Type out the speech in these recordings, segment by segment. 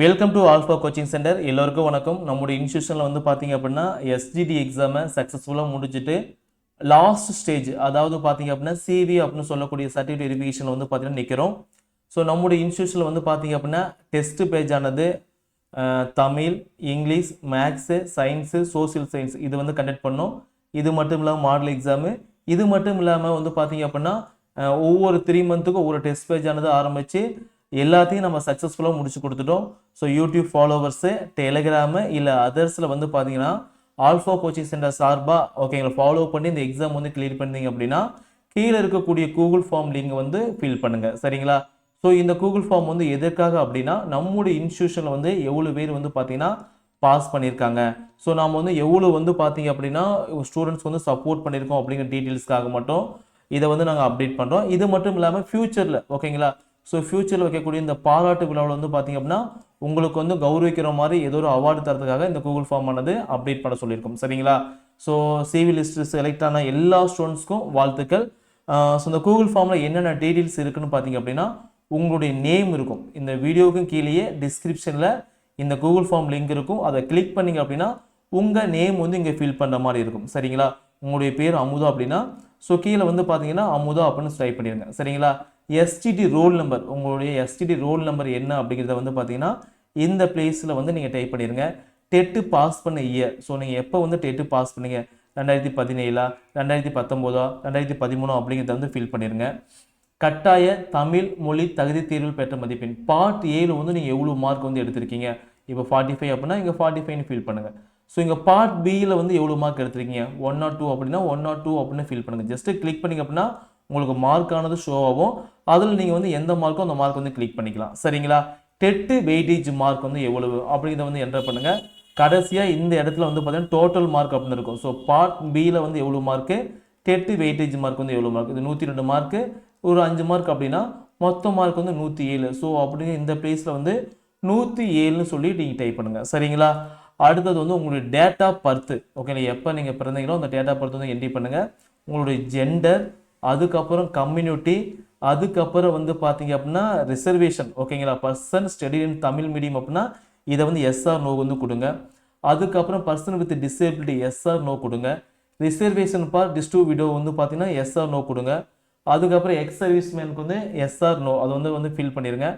Welcome to Alpha coaching centre எல்லோருக்கும் வணக்கம். நம்முடைய இன்ஸ்டியூஷனில் வந்து பார்த்தீங்க அப்படின்னா எஸ்ஜிடி எக்ஸாமை சக்ஸஸ்ஃபுல்லாக முடிச்சுட்டு லாஸ்ட் ஸ்டேஜ் அதாவது பார்த்தீங்க அப்படின்னா சிவி அப்படின்னு சொல்லக்கூடிய சர்டிஃபிகேட் வெரிஃபிகேஷன் வந்து பார்த்தீங்கன்னா நிற்கிறோம் ஸோ நம்முடைய இன்ஸ்டியூஷனில் வந்து பார்த்தீங்க அப்படின்னா டெஸ்ட் பேஜ் ஆனது Tamil English maths science social science இது வந்து கண்டக்ட் பண்ணோம். இது மட்டும் இல்லாமல் மாடல் எக்ஸாமு இது மட்டும் இல்லாமல் வந்து பார்த்தீங்க அப்படின்னா ஒவ்வொரு த்ரீ மந்த்துக்கும் ஒவ்வொரு டெஸ்ட் பேஜ் ஆனது ஆரம்பித்து எல்லாத்தையும் நம்ம சக்ஸஸ்ஃபுல்லாக முடிச்சு கொடுத்துட்டோம். ஸோ யூடியூப் ஃபாலோவர்ஸு டெலிகிராமு இல்லை அதர்ஸில் வந்து பார்த்தீங்கன்னா ஆல்ஃபா கோச்சிங் சென்டர் சார்பாக ஓகேங்களா ஃபாலோ பண்ணி இந்த எக்ஸாம் வந்து கிளியர் பண்ணிங்க அப்படின்னா கீழே இருக்கக்கூடிய கூகுள் ஃபார்ம் லிங்க் வந்து ஃபில் பண்ணுங்கள் சரிங்களா? ஸோ இந்த கூகுள் ஃபார்ம் வந்து எதற்காக அப்படின்னா நம்முடைய இன்ஸ்டியூஷனில் வந்து எவ்வளோ பேர் வந்து பார்த்தீங்கன்னா பாஸ் பண்ணியிருக்காங்க. ஸோ நாம் வந்து எவ்வளோ வந்து பார்த்தீங்க அப்படின்னா ஸ்டூடெண்ட்ஸ் வந்து சப்போர்ட் பண்ணியிருக்கோம் அப்படிங்கிற டீட்டெயில்ஸ்க்காக மட்டும் இதை வந்து நாங்கள் அப்டேட் பண்ணுறோம் இது மட்டும் இல்லாமல் ஃப்யூச்சரில் ஓகேங்களா ஸோ ஃப்யூச்சரில் வைக்கக்கூடிய இந்த பாராட்டு விழாவில் வந்து பார்த்தீங்க அப்படின்னா உங்களுக்கு வந்து கௌரவிக்கிற மாதிரி ஏதோ ஒரு அவார்டு தரதுக்காக இந்த கூகுள் ஃபார்ம் ஆனது அப்டேட் பண்ண சொல்லியிருக்கோம். சரிங்களா? ஸோ சிவி லிஸ்ட் செலக்ட் ஆன எல்லா ஸ்டூடெண்ட்ஸ்க்கும் வாழ்த்துக்கள். ஸோ இந்த கூகுள் ஃபார்மில் என்னென்ன டீட்டெயில்ஸ் இருக்குன்னு பார்த்தீங்க அப்படின்னா உங்களுடைய நேம் இருக்கும். இந்த வீடியோவுக்கும் கீழேயே டிஸ்கிரிப்ஷனில் இந்த கூகுள் ஃபார்ம் லிங்க் இருக்கும். அதை கிளிக் பண்ணீங்க அப்படின்னா உங்கள் நேம் வந்து இங்கே ஃபில் பண்ணுற மாதிரி இருக்கும். சரிங்களா? உங்களுடைய பேர் அமுதா அப்படின்னா ஸோ கீழே வந்து பார்த்தீங்கன்னா அமுதா அப்படின்னு டைப் பண்ணிடுங்க சரிங்களா? எஸ்டிடி ரோல் நம்பர் உங்களுடைய எஸ்டிடி ரோல் நம்பர் என்ன அப்படிங்கிறத வந்து பார்த்தீங்கன்னா இந்த பிளேஸில் வந்து நீங்கள் டைப் பண்ணிடுங்க டெட்டு பாஸ் பண்ண இயர் ஸோ நீங்கள் எப்போ வந்து டெட்டு பாஸ் பண்ணீங்க? ரெண்டாயிரத்தி பதினேழா? ரெண்டாயிரத்தி பத்தொம்போதா? ரெண்டாயிரத்தி பதிமூணா? அப்படிங்கிறத வந்து ஃபில் பண்ணிடுங்க கட்டாய தமிழ் மொழி தகுதி தேர்வில் பெற்ற மதிப்பெண். பார்ட் ஏழு வந்து நீங்கள் எவ்வளோ மார்க் வந்து எடுத்திருக்கீங்க? இப்போ ஃபார்ட்டி ஃபைவ் அப்படின்னா இங்கே ஃபார்ட்டி ஃபைவ்னு ஃபில் பண்ணுங்கள் ஸோ இங்கே பார்ட் பியில் வந்து எவ்வளோ மார்க் எடுத்திருக்கீங்க? ஒன் நாட் டூ அப்படின்னா ஒன் நாட் டூ அப்படின்னு ஃபில் பண்ணுங்கள் ஜஸ்ட்டு கிளிக் பண்ணிங்க அப்படின்னா உங்களுக்கு மார்க்கானது ஷோ ஆகும். அதில் நீங்கள் வந்து எந்த மார்க்கோ அந்த மார்க் வந்து கிளிக் பண்ணிக்கலாம். சரிங்களா? டெட்டு வெயிட்டேஜ் மார்க் வந்து எவ்வளவு? அப்படிங்கிறத வந்து என்டர் பண்ணுங்கள் கடைசியாக இந்த இடத்துல வந்து பார்த்தீங்கன்னா டோட்டல் மார்க் அப்படின்னு இருக்கும். ஸோ பார்ட் பியில் வந்து எவ்வளோ மார்க்கு டெட்டு வெயிட்டேஜ் மார்க் வந்து எவ்வளோ மார்க் இது நூற்றி ரெண்டு மார்க்கு ஒரு அஞ்சு மார்க் அப்படின்னா மொத்த மார்க் வந்து நூற்றி ஏழு. ஸோ அப்படிங்கிற இந்த பிளேஸில் வந்து நூற்றி ஏழுன்னு சொல்லி நீங்கள் டைப் பண்ணுங்கள் சரிங்களா? அடுத்தது வந்து உங்களுடைய டேட் ஆஃப் பர்த் ஓகேங்களா எப்போ நீங்கள் பிறந்தீங்களோ அந்த டேட் ஆஃப் பர்த் வந்து என்ட்ரி பண்ணுங்கள் உங்களுடைய ஜெண்டர் அதுக்கப்புறம் கம்யூனிட்டி அதுக்கப்புறம் வந்து பார்த்தீங்க அப்படின்னா ரிசர்வேஷன் ஓகேங்களா person study in Tamil medium அப்படின்னா இதை வந்து எஸ்ஆர் நோ வந்து கொடுங்க. அதுக்கப்புறம் person with disability SR no கொடுங்க. ரிசர்வேஷன் பார் டிஸ்டூ விடோ வந்து பார்த்தீங்கன்னா எஸ்ஆர் நோ கொடுங்க. அதுக்கப்புறம் எக்ஸ் சர்வீஸ் மேனுக்கு வந்து எஸ்ஆர் நோ அது வந்து வந்து ஃபில் பண்ணிடுங்க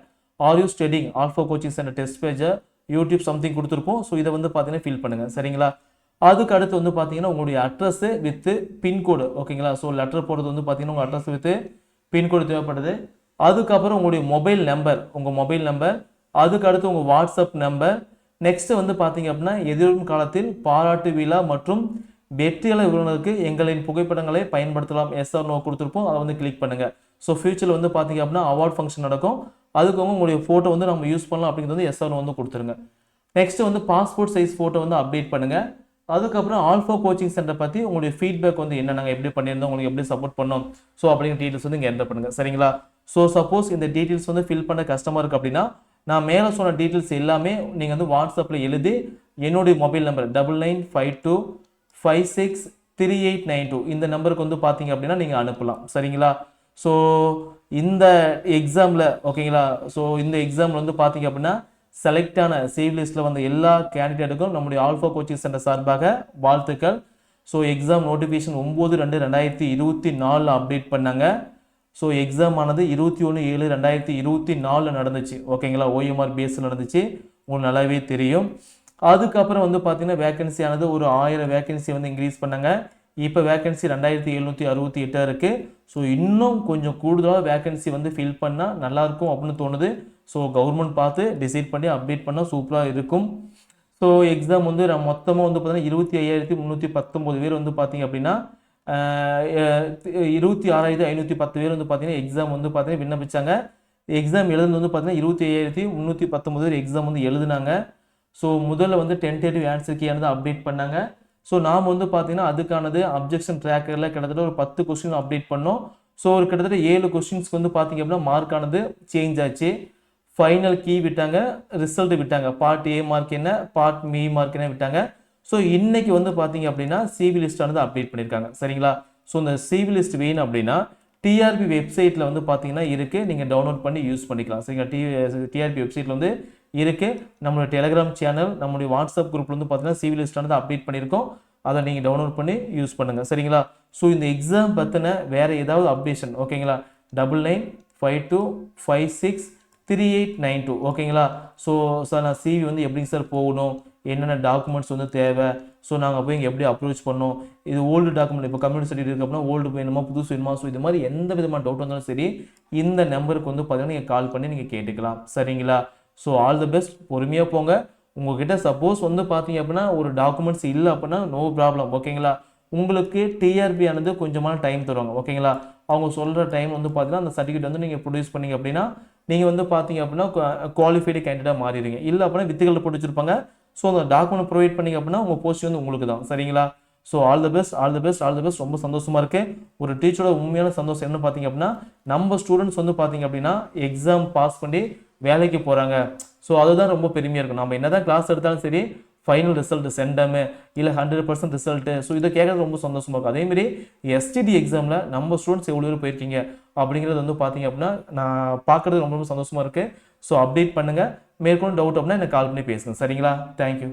are you studying Alpha coaching centre test பேஜை யூடியூப் சம்திங் கொடுத்துருப்போம். ஸோ இதை வந்து பார்த்தீங்கன்னா ஃபில் பண்ணுங்கள் சரிங்களா? அதுக்கு அடுத்து வந்து பார்த்தீங்கன்னா உங்களுடைய அட்ரஸு வித்து பின்கோடு ஓகேங்களா ஸோ லெட்டர் போடுறது வந்து பார்த்தீங்கன்னா உங்கள் அட்ரஸ் வித்து பின்கோடு தேவைப்படுது. அதுக்கப்புறம் உங்களுடைய மொபைல் நம்பர் உங்கள் மொபைல் நம்பர் அதுக்கு அடுத்து உங்கள் வாட்ஸ்அப் நம்பர் நெக்ஸ்ட்டு வந்து பார்த்தீங்க அப்படின்னா எதிர்வரும் காலத்தில் பாராட்டு விழா மற்றும் வெற்றியாளர் விருந்தினருக்கு எங்களின் புகைப்படங்களை பயன்படுத்தலாம். எஸ்ஆர் நோ கொடுத்துருப்போம். அதை வந்து கிளிக் பண்ணுங்கள் ஸோ ஃபியூச்சரில் வந்து பார்த்தீங்க அப்படின்னா அவார்ட் ஃபங்க்ஷன் நடக்கும். அதுக்கு வந்து உங்களுடைய ஃபோட்டோ வந்து நம்ம யூஸ் பண்ணலாம் அப்படிங்கிறது வந்து எஸ்ஆர் வந்து கொடுத்துருங்க. நெக்ஸ்ட்டு வந்து பாஸ்போர்ட் சைஸ் ஃபோட்டோ வந்து அப்டேட் பண்ணுங்கள் அதுக்கப்புறம் ஆல்ஃபா கோச்சிங் சென்டர் பற்றி உங்களுடைய ஃபீட்பேக் வந்து என்ன? நாங்கள் எப்படி பண்ணியிருந்தோம்? உங்களுக்கு எப்படி சப்போர்ட் பண்ணோம்? ஸோ அப்படிங்கிற டீட்டெயில்ஸ் வந்து இங்கே என்டர் பண்ணுங்கள் சரிங்களா? ஸோ சப்போஸ் இந்த டீட்டெயில்ஸ் வந்து ஃபில் பண்ண கஷ்டமாக இருக்குது அப்படின்னா நான் மேலே சொன்ன டீட்டெயில்ஸ் எல்லாமே நீங்கள் வந்து வாட்ஸ்அப்பில் எழுதி என்னுடைய mobile number double nine five two five six three eight nine two இந்த நம்பருக்கு வந்து பார்த்தீங்க அப்படின்னா நீங்கள் அனுப்பலாம். சரிங்களா? ஸோ இந்த எக்ஸாமில் ஓகேங்களா ஸோ இந்த எக்ஸாமில் வந்து பார்த்தீங்க அப்படின்னா செலக்டான சேவ் லிஸ்ட்டில் வந்த எல்லா கேண்டிடேட்டுக்கும் நம்முடைய ஆல்ஃபா கோச்சிங் சென்டர் சார்பாக வாழ்த்துக்கள். ஸோ எக்ஸாம் நோட்டிஃபிகேஷன் ஒம்பது ரெண்டு ரெண்டாயிரத்தி இருபத்தி நாலில் அப்டேட் பண்ணாங்க. ஸோ எக்ஸாம் ஆனது இருபத்தி ஒன்று ஏழு ரெண்டாயிரத்தி இருபத்தி நாலில் நடந்துச்சு. ஓகேங்களா ஓஎம்ஆர் பேஸில் நடந்துச்சு. உங்களுக்கு நல்லாவே தெரியும். அதுக்கப்புறம் வந்து பார்த்திங்கன்னா வேகன்சி ஆனது ஒரு ஆயிரம் வேகன்சி வந்து இன்க்ரீஸ் பண்ணாங்க. இப்போ வேகன்சி ரெண்டாயிரத்தி எழுநூற்றி அறுபத்தி எட்டாக இருக்குது ஸோ இன்னும் கொஞ்சம் கூடுதலாக வேகன்சி வந்து ஃபில் பண்ணால் நல்லாயிருக்கும் அப்படின்னு தோணுது. ஸோ கவர்மெண்ட் பார்த்து டிசைட் பண்ணி அப்டேட் பண்ணால் சூப்பராக இருக்கும். ஸோ எக்ஸாம் வந்து மொத்தமாக வந்து பார்த்தீங்கன்னா இருபத்தி ஐயாயிரத்தி முந்நூற்றி பத்தொம்போது பேர் வந்து பார்த்தீங்க அப்படின்னா இருபத்தி ஆறாயிரத்தி ஐநூற்றி பத்து பேர் வந்து பார்த்தீங்கன்னா எக்ஸாம் வந்து பார்த்தீங்கன்னா விண்ணப்பிச்சாங்க. எக்ஸாம் எழுதுனது வந்து பார்த்தீங்கன்னா இருபத்தி ஐயாயிரத்தி முந்நூற்றி பத்தொம்போது பேர் எக்ஸாம் வந்து எழுதுனாங்க. ஸோ முதல்ல வந்து டென்டேட்டிவ் ஆன்சர் கீயானது அப்டேட் பண்ணாங்க. ஸோ நாம் வந்து பார்த்தீங்கன்னா அதுக்கானது அப்ஜெக்ஷன் ட்ராக்கரில் கிட்டத்தட்ட ஒரு பத்து கொஸ்டின் அப்டேட் பண்ணோம். ஸோ ஒரு கிட்டத்தட்ட ஏழு கொஸ்டின்ஸ்க்கு வந்து பார்த்தீங்க அப்படின்னா மார்க்கானது சேஞ்ச் ஆச்சு. ஃபைனல் கீ விட்டாங்க ரிசல்ட் விட்டாங்க. பார்ட் ஏ மார்க் என்ன பார்ட் மீ மார்க் என்ன விட்டாங்க. ஸோ இன்னைக்கு வந்து பார்த்தீங்க அப்படின்னா சிவி லிஸ்டானது அப்டேட் பண்ணியிருக்காங்க சரிங்களா? ஸோ இந்த சிவி லிஸ்ட் வேணும் அப்படின்னா டிஆர்பி வெப்சைட்டில் வந்து பார்த்தீங்கன்னா இருக்குது நீங்கள் டவுன்லோட் பண்ணி யூஸ் பண்ணிக்கலாம். சரிங்களா? டி டிஆர்பி வெப்சைட்டில் வந்து இருக்குது நம்மளுடைய டெலிகிராம் சேனல் நம்மளுடைய வாட்ஸ்அப் குரூப்பில் வந்து பார்த்தீங்கன்னா சிவி லிஸ்டானது அப்டேட் பண்ணியிருக்கோம். அதை நீங்கள் டவுன்லோட் பண்ணி யூஸ் பண்ணுங்கள் சரிங்களா? ஸோ இந்த எக்ஸாம் பற்றின வேறு ஏதாவது அப்டேஷன் ஓகேங்களா double nine five two five six three eight nine two ஓகேங்களா ஸோ சார் நான் சிவி வந்து எப்படிங்க சார் போகணும்? என்னென்ன டாக்குமெண்ட்ஸ் வந்து தேவை? ஸோ நாங்கள் போய் இங்கே எப்படி அப்ரோச் பண்ணோம் இது ஓல்டு டாக்குமெண்ட் இப்போ கம்யூனிட்டி சர்டிஃபிகேட் இருக்கு அப்படின்னா ஓல்டு வேணுமா புதுசு வேணுமா? ஸோ இது மாதிரி எந்த விதமான டவுட் வந்தாலும் சரி இந்த நம்பருக்கு வந்து பார்த்தீங்கன்னா நீங்கள் கால் பண்ணி நீங்கள் கேட்டுக்கலாம். சரிங்களா? ஸோ ஆல் தி பெஸ்ட் பொறுமையாக போங்க. உங்ககிட்ட சப்போஸ் வந்து பார்த்தீங்க அப்படின்னா ஒரு டாக்குமெண்ட்ஸ் இல்லை அப்படின்னா நோ ப்ராப்ளம் ஓகேங்களா உங்களுக்கு டிஆர்பி ஆனது கொஞ்சமான டைம் தருவாங்க. ஓகேங்களா அவங்க சொல்கிற டைம் வந்து பார்த்தீங்கன்னா அந்த சர்டிஃபிகேட் வந்து நீங்கள் ப்ரொடியூஸ் பண்ணீங்க அப்படின்னா நீங்கள் வந்து பார்த்தீங்க அப்படின்னா குவாலிஃபைடு கேண்டிடேட்டாக மாறிடுங்க இல்லை அப்படின்னா வித்துகளில் போட்டு வச்சுருப்பாங்க. ஸோ அந்த டாக்குமெண்ட் ப்ரொவைட் பண்ணிங்க அப்படின்னா உங்கள் போஸ்ட் வந்து உங்களுக்கு தான். சரிங்களா? So all the best all the best all the best ரொம்ப சந்தோஷமாக இருக்குது ஒரு டீச்சரோட உண்மையான சந்தோஷம் என்ன பார்த்தீங்க அப்படின்னா நம்ம ஸ்டூடெண்ட்ஸ் வந்து பார்த்தீங்க அப்படின்னா எக்ஸாம் பாஸ் பண்ணி வேலைக்கு போகிறாங்க ஸோ அதுதான் ரொம்ப பெருமையாக இருக்கும். நம்ம என்ன தான் கிளாஸ் எடுத்தாலும் சரி ஃபைனல் ரிசல்ட் சென்டமு இல்லை ஹண்ட்ரட் பர்சன்ட் ரிசல்ட்டு ஸோ இதை கேட்கறது ரொம்ப சந்தோஷமாக இருக்கும். அதேமாரி எஸ்டிடி எக்ஸாமில் நம்ம ஸ்டூடெண்ட்ஸ் எவ்வளோ பேர் போயிருக்கீங்க? அப்படிங்கிறது வந்து பார்த்தீங்க அப்படின்னா நான் பார்க்குறது ரொம்ப ரொம்ப சந்தோஷமாக இருக்குது ஸோ அப்டேட் பண்ணுங்கள் மேற்கொண்டு டவுட் அப்படின்னா எனக்கு கால் பண்ணி பேசுங்க. சரிங்களா? தேங்க்யூ